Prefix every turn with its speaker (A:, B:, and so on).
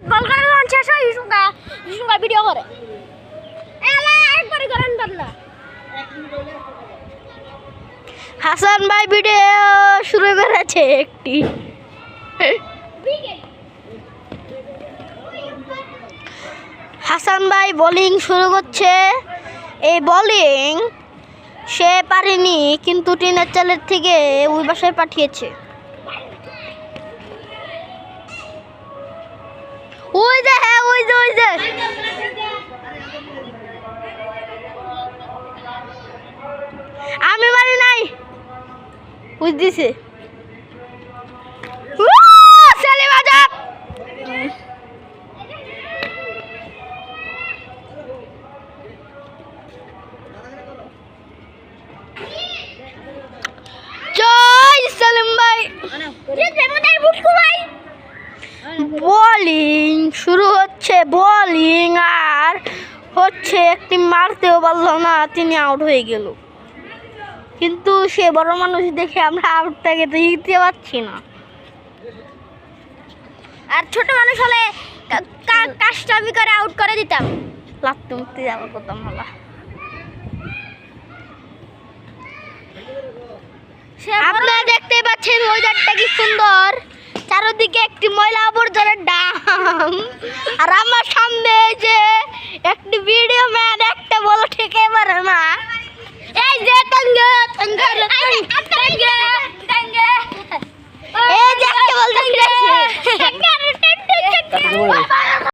A: বল করে। ভিডিও করে করেন
B: হাসান ভাই ভিডিও শুরু করেছে একটি। হাসান ভাই বোলিং শুরু করছে। এই বোলিং সে পারেনি, কিন্তু টিনের চালের থেকে ওই বাসায় পাঠিয়েছে। যে। আমি মারি নাই। বুঝতেছে সেলিম আজাদ জয় সেলিম ভাই। বোলিং শুরু হচ্ছে। বোলিং আর হচ্ছে একটি মারতেও পারল না, তিনি আউট হয়ে গেল। কিন্তু সে বড় মানুষ দেখে আমরা আউটটাকে তো দিতে পারছি না।
A: আর ছোট মানুষ হলে কাস্টামি করে আউট করে দিতাম।
B: লাগতে মুক্তি কথা মালা।
A: সে
B: আপনারা দেখতে পাচ্ছেন ওয়েদারটা কি সুন্দর। চারদিকে একটি ময়লা আবর্জনার ডাম আর আমার সামনে যে একটি ভিডিও ম্যান একটা বলো ঠিক পারে না। এই যে